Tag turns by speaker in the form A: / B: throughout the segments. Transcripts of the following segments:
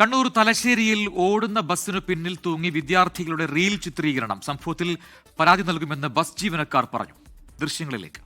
A: കണ്ണൂർ തലശ്ശേരിയിൽ ഓടുന്ന ബസ്സിനു പിന്നിൽ തൂങ്ങി വിദ്യാർത്ഥികളുടെ റീൽ ചിത്രീകരണം. സംഭവത്തിൽ പരാതി നൽകുമെന്ന് ബസ് ജീവനക്കാർ പറഞ്ഞു. ദൃശ്യങ്ങളിലേക്ക്.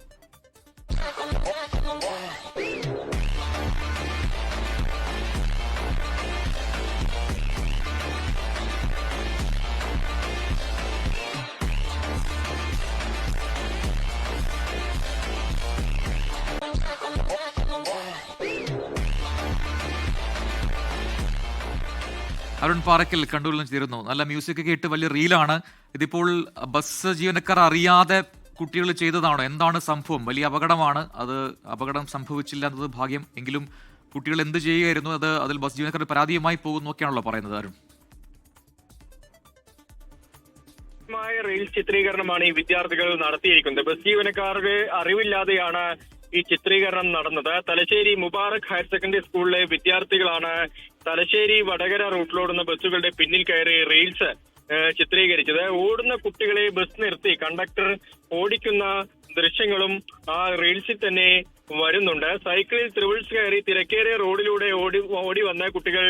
A: അരുൺ പാറക്കൽ കണ്ണൂരിൽ നിന്ന് ചേരുന്നു നല്ല മ്യൂസിക് കേട്ട് വലിയ റീലാണ് ഇതിപ്പോൾ ബസ് ജീവനക്കാർ അറിയാതെ കുട്ടികൾ ചെയ്തതാണോ? എന്താണ് സംഭവം? വലിയ അപകടമാണ്. അത് അപകടം സംഭവിച്ചില്ല എന്നത് ഭാഗ്യം. എങ്കിലും കുട്ടികൾ എന്ത് ചെയ്യുകയായിരുന്നു? അത് അതിൽ ബസ് ജീവനക്കാർ പരാതിയുമായി പോകുന്നു ഒക്കെയാണല്ലോ പറയുന്നത് അരുൺ.
B: റീൽ ചിത്രീകരണമാണ് ഈ വിദ്യാർത്ഥികൾ നടത്തിയിരിക്കുന്നത്. ബസ് ജീവനക്കാരുടെ അറിവില്ലാതെയാണ് ഈ ചിത്രീകരണം നടന്നത്. തലശ്ശേരി മുബാറക് ഹയർ സെക്കൻഡറി സ്കൂളിലെ വിദ്യാർത്ഥികളാണ് തലശ്ശേരി വടകര റൂട്ടിലോടുന്ന ബസ്സുകളുടെ പിന്നിൽ കയറി റീൽസ് ചിത്രീകരിച്ചത്. ഓടുന്ന കുട്ടികളെ ബസ് നിർത്തി കണ്ടക്ടർ ഓടിക്കുന്ന ദൃശ്യങ്ങളും ആ റീൽസിൽ തന്നെ വരുന്നുണ്ട്. സൈക്കിളിൽ ത്രിവിൾസ് കയറി തിരക്കേറിയ റോഡിലൂടെ ഓടി ഓടി വന്ന കുട്ടികൾ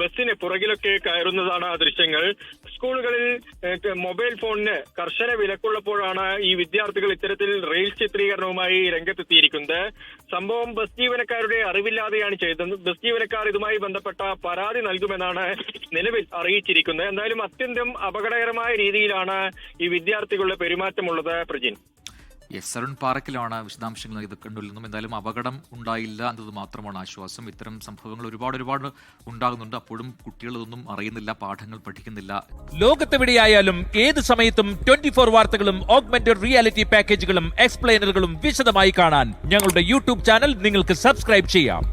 B: ബസ്സിന് പുറകിലൊക്കെ കയറുന്നതാണ് ആ ദൃശ്യങ്ങൾ. സ്കൂളുകളിൽ മൊബൈൽ ഫോണിന് കർശന വിലക്കുള്ളപ്പോഴാണ് ഈ വിദ്യാർത്ഥികൾ ഇത്തരത്തിൽ റെയിൽ ചിത്രീകരണവുമായി രംഗത്തെത്തിയിരിക്കുന്നത്. സംഭവം ബസ് ജീവനക്കാരുടെ അറിവില്ലാതെയാണ് ചെയ്തത്. ബസ് ജീവനക്കാർ ഇതുമായി ബന്ധപ്പെട്ട പരാതി നൽകുമെന്നാണ് നിലവിൽ അറിയിച്ചിരിക്കുന്നത്. എന്തായാലും അത്യന്തം അപകടകരമായ രീതിയിലാണ് ഈ വിദ്യാർത്ഥികളുടെ പെരുമാറ്റമുള്ളത് പ്രജിൻ.
A: യെസ് അരുൺ പാറക്കിലാണ് വിശദാംശങ്ങൾ ഇത് നിന്നും എന്തായാലും അപകടം ഉണ്ടായില്ല എന്നത് മാത്രമാണ് ആശ്വാസം. ഇത്തരം സംഭവങ്ങൾ ഒരുപാട് ഒരുപാട് ഉണ്ടാകുന്നുണ്ട്. അപ്പോഴും കുട്ടികൾ ഇതൊന്നും അറിയുന്നില്ല പാഠങ്ങൾ പഠിക്കുന്നില്ല.
C: ലോകത്തെവിടെയായാലും ഏത് സമയത്തും ട്വന്റി ഫോർ വാർത്തകളും ഓഗ്മെന്റഡ് റിയാലിറ്റി പാക്കേജുകളും എക്സ്പ്ലെയിനറുകളും വിശദമായി കാണാൻ ഞങ്ങളുടെ യൂട്യൂബ് ചാനൽ നിങ്ങൾക്ക് സബ്സ്ക്രൈബ് ചെയ്യാം.